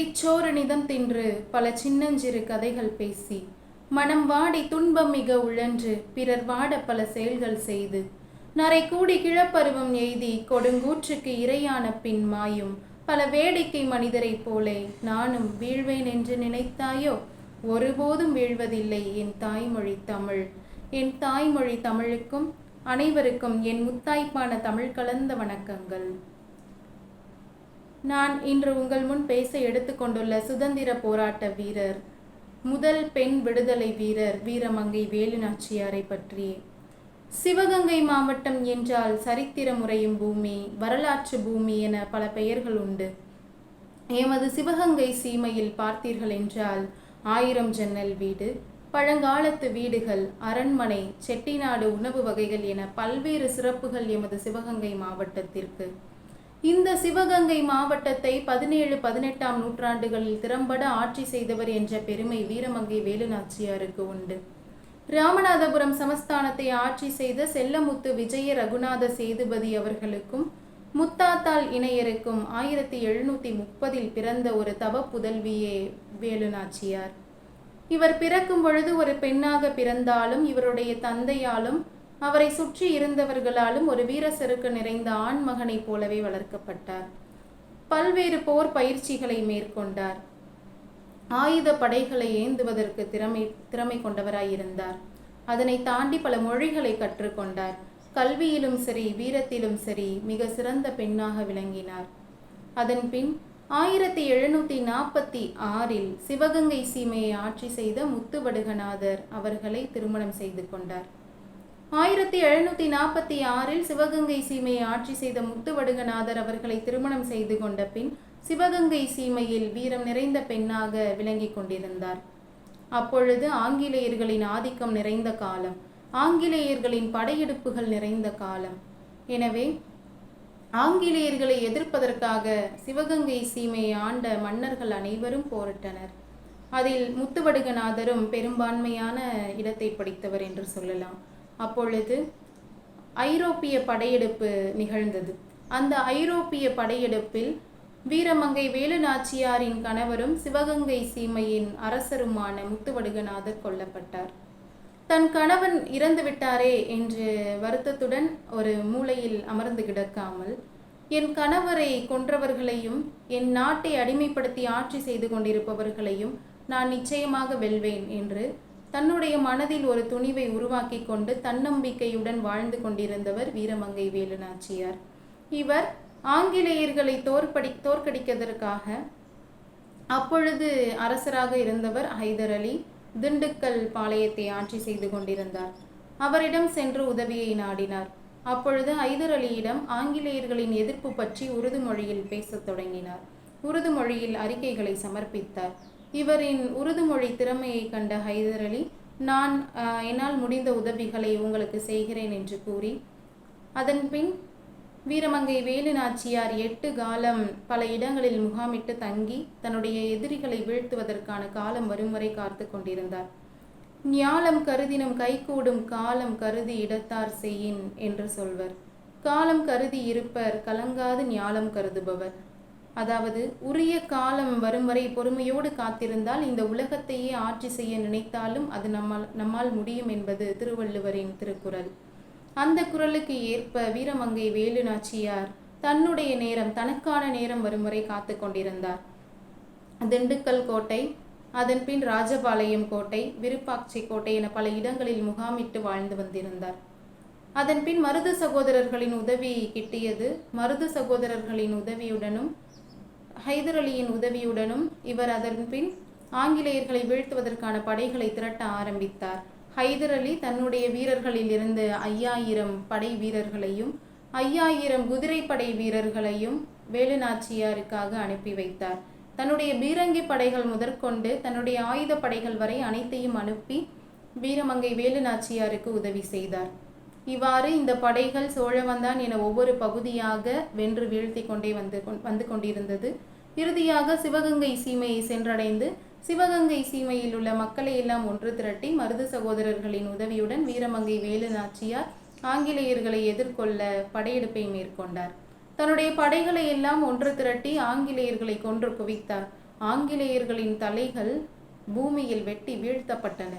பிடிச்சோரணிதம் தின்று பல சின்னஞ்சிறு கதைகள் பேசி மனம் வாடி துன்பம் மிக உழன்று பிறர் வாட பல செயல்கள் செய்து நரை கூடி கிழப்பருவம் எய்தி கொடுங்கூற்றுக்கு இரையான பின் மாயும் பல வேடிக்கை மனிதரைப் போலே நானும் வீழ்வேன் என்று நினைத்தாயோ? ஒருபோதும் வீழ்வதில்லை என் தாய்மொழி தமிழ். என் தாய்மொழி தமிழுக்கும் அனைவருக்கும் என் முத்தாய்ப்பான தமிழ் கலந்த வணக்கங்கள். நான் இன்று உங்கள் முன் பேச எடுத்துக்கொண்டுள்ள சுதந்திர போராட்ட வீரர் முதல் பெண் விடுதலை வீரர் வீரமங்கை வேலுநாச்சியாரை பற்றி. சிவகங்கை மாவட்டம் என்றால் சரித்திர முறையும் பூமி வரலாற்று பூமி என பல பெயர்கள் உண்டு. எமது சிவகங்கை சீமையில் பார்த்தீர்கள் என்றால் ஆயிரம் ஜன்னல் வீடு பழங்காலத்து வீடுகள் அரண்மனை செட்டிநாடு உணவு வகைகள் என பல்வேறு சிறப்புகள் எமது சிவகங்கை மாவட்டத்திற்கு. இந்த சிவகங்கை மாவட்டத்தை பதினேழு பதினெட்டாம் நூற்றாண்டுகளில் திறம்பட ஆட்சி செய்தவர் என்ற பெருமை வீரமங்கை வேலுநாச்சியாருக்கு உண்டு. ராமநாதபுரம் சமஸ்தானத்தை ஆட்சி செய்த செல்லமுத்து விஜய ரகுநாத சேதுபதி அவர்களுக்கும் முத்தாத்தாள் இணையருக்கும் ஆயிரத்தி எழுநூத்தி முப்பதில் பிறந்த ஒரு தவ புதல்வியே வேலுநாச்சியார். இவர் பிறக்கும் பொழுது ஒரு பெண்ணாக பிறந்தாலும் இவருடைய தந்தையாலும் அவரை சுற்றி இருந்தவர்களாலும் ஒரு வீர செருக்கு நிறைந்த ஆண் மகனைப் போலவே வளர்க்கப்பட்டார். பல்வேறு போர் பயிற்சிகளை மேற்கொண்டார். ஆயுத படைகளை ஏந்துவதற்கு திறமை திறமை கொண்டவராயிருந்தார். அதனை தாண்டி பல மொழிகளை கற்றுக்கொண்டார். கல்வியிலும் சரி வீரத்திலும் சரி மிக சிறந்த பெண்ணாக விளங்கினார். அதன் பின் ஆயிரத்தி எழுநூத்தி நாற்பத்தி ஆறில் சிவகங்கை சீமையை ஆட்சி செய்த முத்துவடுகநாதர் அவர்களை திருமணம் செய்து கொண்டார். ஆயிரத்தி எழுநூத்தி நாற்பத்தி ஆறில் சிவகங்கை சீமையை ஆட்சி செய்த முத்துவடுகநாதர் அவர்களை திருமணம் செய்து கொண்ட பின் சிவகங்கை சீமையில் வீரம் நிறைந்த பெண்ணாக விளங்கிக் கொண்டிருந்தார். அப்பொழுது ஆங்கிலேயர்களின் ஆதிக்கம் நிறைந்த காலம் ஆங்கிலேயர்களின் படையெடுப்புகள் நிறைந்த காலம். எனவே ஆங்கிலேயர்களை எதிர்ப்பதற்காக சிவகங்கை சீமையை ஆண்ட மன்னர்கள் அனைவரும் போரிட்டனர். அதில் முத்துவடுகநாதரும் பெரும்பான்மையான இடத்தை படித்தவர் என்று சொல்லலாம். அப்பொழுது ஐரோப்பிய படையெடுப்பு நிகழ்ந்தது. அந்த ஐரோப்பிய படையெடுப்பில் வீரமங்கை வேலுநாச்சியாரின் கணவரும் சிவகங்கை சீமையின் அரசருமான முத்துவடுகநாதர் கொல்லப்பட்டார். தன் கணவன் இறந்து விட்டாரே என்று வருத்தத்துடன் ஒரு மூலையில் அமர்ந்து கிடக்காமல் என் கணவரை கொன்றவர்களையும் என் நாட்டை அடிமைப்படுத்தி ஆட்சி செய்து கொண்டிருப்பவர்களையும் நான் நிச்சயமாக வெல்வேன் என்று தன்னுடைய மனதில் ஒரு துணிவை உருவாக்கி கொண்டு தன்னம்பிக்கையுடன் வாழ்ந்து கொண்டிருந்தவர் வீரமங்கை வேலுநாச்சியார் இவர் ஆங்கிலேயர்களை தோற்படி தோற்கடிப்பதற்காக அப்பொழுது அரசராக இருந்தவர் ஹைதர் அலி திண்டுக்கல் பாளையத்தை ஆட்சி செய்து கொண்டிருந்தார். அவரிடம் சென்று உதவியை நாடினார். அப்பொழுது ஹைதர் அலியிடம் ஆங்கிலேயர்களின் எதிர்ப்பு பற்றி உருது மொழியில் பேசத் தொடங்கினார். உருது மொழியில் அறிக்கைகளை சமர்ப்பித்தார். இவரின் உருது மொழி திறமையை கண்ட ஹைதர் அலி நான் என்னால் முடிந்த உதவிகளை உங்களுக்கு செய்கிறேன் என்று கூறி அதன் பின் வீரமங்கை வேலு நாச்சியார் எட்டு காலம் பல இடங்களில் முகாமிட்டு தங்கி தன்னுடைய எதிரிகளை வீழ்த்துவதற்கான காலம் வரும் வரை காத்து கொண்டிருந்தார். ஞாலம் கருதினும் கைகூடும் காலம் கருதி இடத்தார் செய்யின் என்று சொல்வர். காலம் கருதி இருப்பர் கலங்காது ஞாலம் கருதுபவர். அதாவது உரிய காலம் வரும் வரை பொறுமையோடு காத்திருந்தால் இந்த உலகத்தையே ஆட்சி செய்ய நினைத்தாலும் அது நம்மால் நம்மால் முடியும் என்பது திருவள்ளுவரின் திருக்குறள். அந்த குரலுக்கு ஏற்ப வீரமங்கை வேலு நாச்சியார் தன்னுடைய நேரம் தனக்கான நேரம் வரும் வரை காத்து கொண்டிருந்தார். திண்டுக்கல் கோட்டை அதன் பின் ராஜபாளையம் கோட்டை விருப்பாட்சி கோட்டை என பல இடங்களில் முகாமிட்டு வாழ்ந்து வந்திருந்தார். அதன் பின் மருது சகோதரர்களின் உதவி கிட்டியது. மருது சகோதரர்களின் உதவியுடனும் ஹைதர் அலியின் உதவியுடனும் இவர் அதன் பின் ஆங்கிலேயர்களை வீழ்த்துவதற்கான படைகளை திரட்ட ஆரம்பித்தார். ஹைதர் அலி தன்னுடைய வீரர்களில் இருந்து ஐயாயிரம் படை வீரர்களையும் ஐயாயிரம் குதிரைப்படை வீரர்களையும் வேலுநாச்சியாருக்காக அனுப்பி வைத்தார். தன்னுடைய பீரங்கி படைகள் முதற்கொண்டு தன்னுடைய ஆயுத படைகள் வரை அனைத்தையும் அனுப்பி வீரமங்கை வேலுநாச்சியாருக்கு உதவி செய்தார். இவ்வாறு இந்த படைகள் சோழவந்தான் என ஒவ்வொரு பகுதியாக வென்று வீழ்த்தி கொண்டே வந்து வந்து கொண்டிருந்தது. இறுதியாக சிவகங்கை சீமையை சென்றடைந்து சிவகங்கை சீமையில் உள்ள மக்களை எல்லாம் ஒன்று திரட்டி மருது சகோதரர்களின் உதவியுடன் வீரமங்கை வேலு நாச்சியார் ஆங்கிலேயர்களை எதிர்கொள்ள படையெடுப்பை மேற்கொண்டார். தன்னுடைய படைகளை எல்லாம் ஒன்று திரட்டி ஆங்கிலேயர்களை கொன்று குவித்தார். ஆங்கிலேயர்களின் தலைகள் பூமியில் வெட்டி வீழ்த்தப்பட்டன.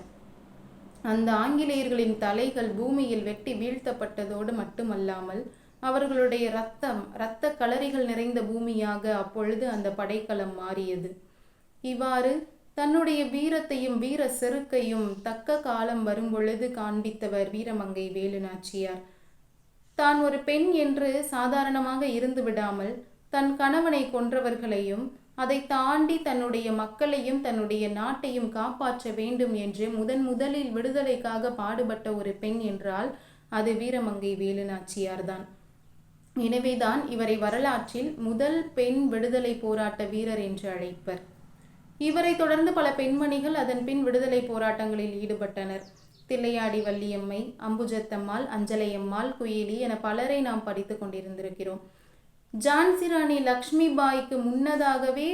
அந்த ஆங்கிலேயர்களின் தலைகள் பூமியில் வெட்டி வீழ்த்தப்பட்டதோடு மட்டுமல்லாமல் அவர்களுடைய ரத்தம் இரத்த களரிகள் நிறைந்த பூமியாக அப்பொழுது அந்த படைக்கலம் மாறியது. இவ்வாறு தன்னுடைய வீரத்தையும் வீர செருக்கையும் தக்க காலம் வரும்பொழுது காண்பித்தவர் வீரமங்கை வேலுநாச்சியார். தான் ஒரு பெண் என்று சாதாரணமாக இருந்து விடாமல் தன் கணவனை கொன்றவர்களையும் அதை தாண்டி தன்னுடைய மக்களையும் தன்னுடைய நாட்டையும் காப்பாற்ற வேண்டும் என்று முதன் முதலில் விடுதலைக்காக பாடுபட்ட ஒரு பெண் என்றால் அது வீரமங்கை வேலுநாச்சியார்தான் எனவேதான் இவரை வரலாற்றில் முதல் பெண் விடுதலை போராட்ட வீரர் என்று அழைப்பர். இவரை தொடர்ந்து பல பெண்மணிகள் அதன் பின் விடுதலை போராட்டங்களில் ஈடுபட்டனர். தில்லையாடி வள்ளியம்மை அம்புஜத்தம்மாள் அஞ்சலையம்மாள் குயிலி என பலரை நாம் படித்து கொண்டிருந்திருக்கிறோம். ஜான்சி ராணி லக்ஷ்மி பாய்க்கு முன்னதாகவே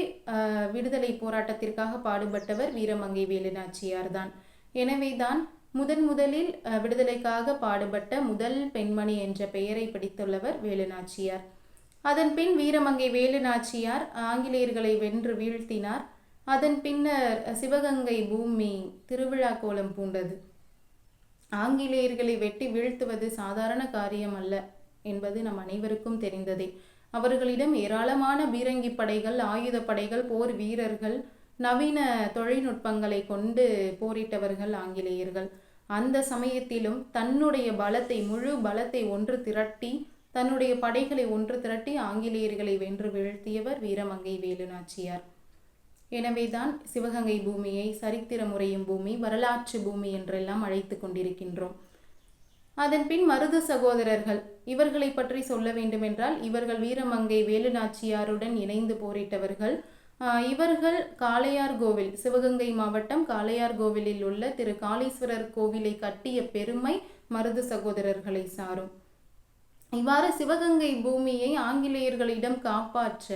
விடுதலை போராட்டத்திற்காக பாடுபட்டவர் வீரமங்கை வேலுநாச்சியார் தான் எனவே தான் முதன் முதலில் விடுதலைக்காக பாடுபட்ட முதல் பெண்மணி என்ற பெயரை பிடித்துள்ளவர் வேலுநாச்சியார். அதன் பின் வீரமங்கை வேலுநாச்சியார் ஆங்கிலேயர்களை வென்று வீழ்த்தினார். அதன் பின்னர் சிவகங்கை பூமி திருவிழா கோலம் பூண்டது. ஆங்கிலேயர்களை வெட்டி வீழ்த்துவது சாதாரண காரியம் அல்ல என்பது நம் அனைவருக்கும் தெரிந்ததே. அவர்களிடம் ஏராளமான பீரங்கி படைகள் ஆயுத படைகள் போர் வீரர்கள் நவீன தொழில்நுட்பங்களை கொண்டு போரிட்டவர்கள் ஆங்கிலேயர்கள். அந்த சமயத்திலும் தன்னுடைய பலத்தை முழு பலத்தை ஒன்று திரட்டி தன்னுடைய படைகளை ஒன்று திரட்டி ஆங்கிலேயர்களை வென்று வீழ்த்தியவர் வீரமங்கை வேலுநாச்சியார். எனவேதான் சிவகங்கை பூமியை சரித்திர முறையும் பூமி வரலாற்று பூமி என்றெல்லாம் அழைத்து கொண்டிருக்கின்றோம். அதன் பின் மருது சகோதரர்கள் இவர்களை பற்றி சொல்ல வேண்டுமென்றால் இவர்கள் வீரமங்கை வேலுநாச்சியாருடன் இணைந்து போரிட்டவர்கள். இவர்கள் காளையார் கோவில் சிவகங்கை மாவட்டம் காளையார் கோவிலில் உள்ள திரு காளீஸ்வரர் கோவிலை கட்டிய பெருமை மருது சகோதரர்களை சாரும். இவ்வாறு சிவகங்கை பூமியை ஆங்கிலேயர்களிடம் காப்பாற்ற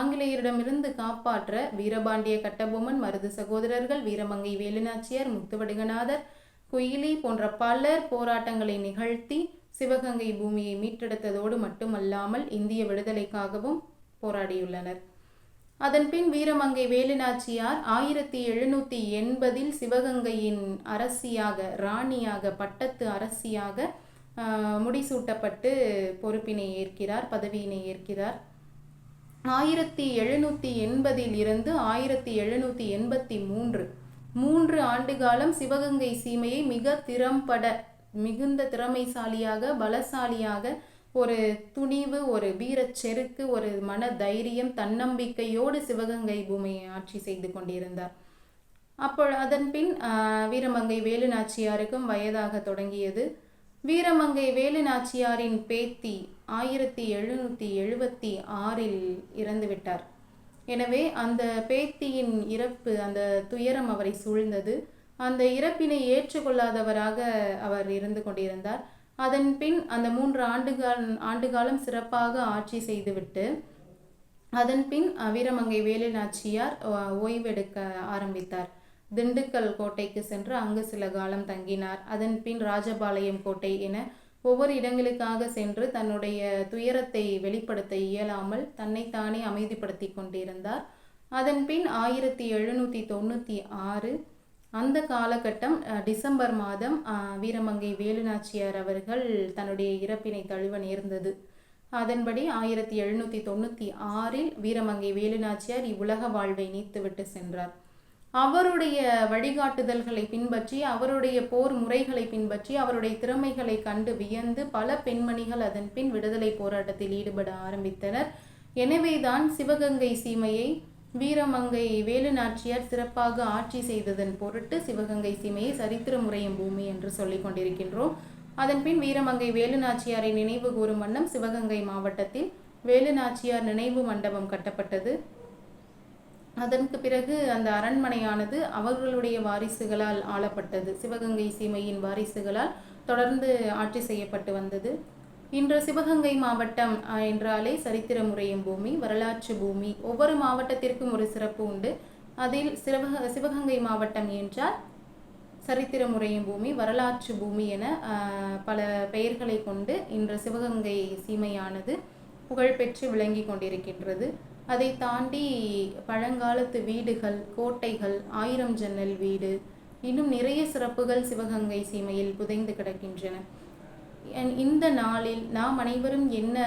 ஆங்கிலேயரிடமிருந்து காப்பாற்ற வீரபாண்டிய கட்டபொம்மன் மருது சகோதரர்கள் வீரமங்கை வேலுநாச்சியார் முத்துவடுகநாதர் குயிலி போன்ற பலர் போராட்டங்களை நிகழ்த்தி சிவகங்கை பூமியை மீட்டெடுத்ததோடு மட்டுமல்லாமல் இந்திய விடுதலைக்காகவும் போராடியுள்ளனர். அதன்பின் வீரமங்கை வேலுநாச்சியார் ஆயிரத்தி எழுநூற்றி எண்பதில் சிவகங்கையின் அரசியாக ராணியாக பட்டத்து அரசியாக முடிசூட்டப்பட்டு பொறுப்பினை ஏற்கிறார் பதவியினை ஏற்கிறார். ஆயிரத்தி எழுநூற்றி எண்பதில் இருந்து ஆயிரத்தி எழுநூற்றி எண்பத்தி மூன்று மூன்று ஆண்டு காலம் சிவகங்கை சீமையை மிக திறம்பட மிகுந்த திறமைசாலியாக பலசாலியாக ஒரு துணிவு ஒரு வீரச் செருக்கு ஒரு மன தைரியம் தன்னம்பிக்கையோடு சிவகங்கை பூமியை ஆட்சி செய்து கொண்டிருந்தார். அப்போ அதன் பின் ஆஹ், வீரமங்கை வேலுநாச்சியாருக்கும் வயதாக தொடங்கியது. வீரமங்கை வேலுநாச்சியாரின் பேத்தி ஆயிரத்தி எழுநூற்றி எழுபத்தி ஆறில் இறந்துவிட்டார். எனவே அந்த பேத்தியின் இறப்பு அந்த துயரம் அவரை சூழ்ந்தது. அந்த இறப்பினை ஏற்றுக்கொள்ளாதவராக அவர் இருந்து கொண்டிருந்தார். அதன் பின் அந்த மூன்று ஆண்டுகால் ஆண்டுகாலம் சிறப்பாக ஆட்சி செய்துவிட்டு அதன் பின் வீரமங்கை வேலுநாச்சியார் அஹ், ஓய்வெடுக்க ஆரம்பித்தார். திண்டுக்கல் கோட்டைக்கு சென்று அங்கு சில காலம் தங்கினார். அதன் பின் ராஜபாளையம் கோட்டை என ஒவ்வொரு இடங்களுக்காக சென்று தன்னுடைய துயரத்தை வெளிப்படுத்த இயலாமல் தன்னைத்தானே அமைதிப்படுத்தி கொண்டிருந்தார். அதன் பின் ஆயிரத்தி எழுநூற்றி தொண்ணூற்றி ஆறு அந்த காலகட்டம் டிசம்பர் மாதம் வீரமங்கை வேலுநாச்சியார் அவர்கள் தன்னுடைய இறப்பினை தழுவ நேர்ந்தது. அதன்படி ஆயிரத்தி எழுநூற்றி தொண்ணூற்றி ஆறில் வீரமங்கை வேலுநாச்சியார் இவ்வுலக வாழ்வை நீத்துவிட்டு சென்றார். அவருடைய வழிகாட்டுதல்களை பின்பற்றி அவருடைய போர் முறைகளை பின்பற்றி அவருடைய திறமைகளை கண்டு வியந்து பல பெண்மணிகள் அதன் பின் விடுதலை போராட்டத்தில் ஈடுபட ஆரம்பித்தனர். எனவேதான் சிவகங்கை சீமையை வீரமங்கை வேலுநாச்சியார் சிறப்பாக ஆட்சி செய்ததன் பொருட்டு சிவகங்கை சீமையை சரித்திர முறையும் பூமி என்று சொல்லிக் கொண்டிருக்கின்றோம். அதன் பின் வீரமங்கை வேலுநாச்சியாரை நினைவு கூறும் வண்ணம் சிவகங்கை மாவட்டத்தில் வேலுநாச்சியார் நினைவு மண்டபம் கட்டப்பட்டது. அதற்கு பிறகு அந்த அரண்மனையானது அவர்களுடைய வாரிசுகளால் ஆளப்பட்டது. சிவகங்கை சீமையின் வாரிசுகளால் தொடர்ந்து ஆட்சி செய்யப்பட்டு வந்தது. இன்று சிவகங்கை மாவட்டம் என்றாலே சரித்திர முறையும் பூமி வரலாற்று பூமி. ஒவ்வொரு மாவட்டத்திற்கும் ஒரு சிறப்பு உண்டு. அதில் சிவக சிவகங்கை மாவட்டம் என்றால் சரித்திர முறையும் பூமி வரலாற்று பூமி என பல பெயர்களை கொண்டு இன்று சிவகங்கை சீமையானது புகழ்பெற்று விளங்கி கொண்டிருக்கின்றது. அதை தாண்டி பழங்காலத்து வீடுகள் கோட்டைகள் ஆயிரம் ஜன்னல் வீடு இன்னும் நிறைய சிறப்புகள் சிவகங்கை சீமையில் புதைந்து கிடக்கின்றன. என் இந்த நாளில் நாம் அனைவரும் என்ன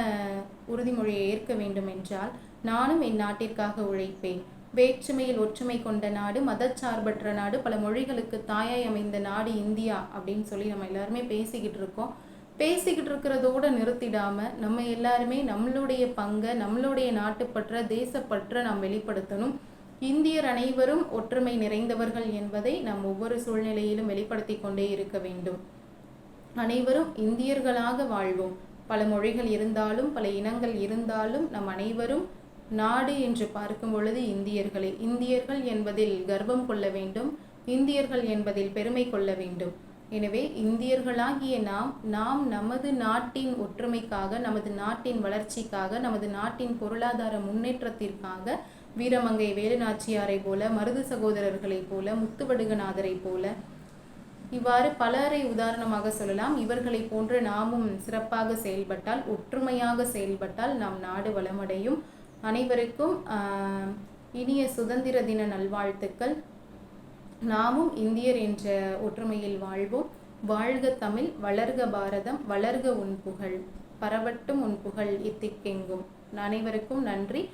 உறுதிமொழியை ஏற்க வேண்டும் என்றால் நானும் என் நாட்டிற்காக உழைப்பேன். வேற்றுமையில் ஒற்றுமை கொண்ட நாடு மதச்சார்பற்ற நாடு பல மொழிகளுக்கு தாயாய் அமைந்த நாடு இந்தியா அப்படின்னு சொல்லி நம்ம எல்லாருமே பேசிக்கிட்டு இருக்கோம். பேசிக்கிட்டு இருக்கிறதோட நிறுத்திடாமல் நம்ம எல்லாருமே நம்மளுடைய பங்கை நம்மளுடைய நாட்டுப்பற்ற தேசப்பற்ற நாம் வெளிப்படுத்தணும். இந்தியர் அனைவரும் ஒற்றுமை நிறைந்தவர்கள் என்பதை நாம் ஒவ்வொரு சூழ்நிலையிலும் வெளிப்படுத்தி கொண்டே இருக்க வேண்டும். அனைவரும் இந்தியர்களாக வாழ்வோம். பல மொழிகள் இருந்தாலும் பல இனங்கள் இருந்தாலும் நம் அனைவரும் நாடு என்று பார்க்கும் பொழுது இந்தியர்களே. இந்தியர்கள் என்பதில் கர்வம் கொள்ள வேண்டும். இந்தியர்கள் என்பதில் பெருமை கொள்ள வேண்டும். எனவே இந்தியர்களாகிய நாம் நாம் நமது நாட்டின் ஒற்றுமைக்காக நமது நாட்டின் வளர்ச்சிக்காக நமது நாட்டின் பொருளாதார முன்னேற்றத்திற்காக வீரமங்கை வேலுநாச்சியாரை போல மருது சகோதரர்களைப் போல முத்துவடுகநாதரை போல இவ்வாறு பலரை உதாரணமாக சொல்லலாம். இவர்களை போன்று நாமும் சிறப்பாக செயல்பட்டால் ஒற்றுமையாக செயல்பட்டால் நம் நாடு வளமடையும். அனைவருக்கும் இனிய சுதந்திர தின நல்வாழ்த்துக்கள். நாமும் இந்தியர் என்ற ஒற்றுமையில் வாழ்வோம். வாழ்க தமிழ் வளர்க பாரதம் வளர்க உன் புகழ். பரவட்டும் உன் புகழ் இத்திக்கெங்கும். அனைவருக்கும் நன்றி.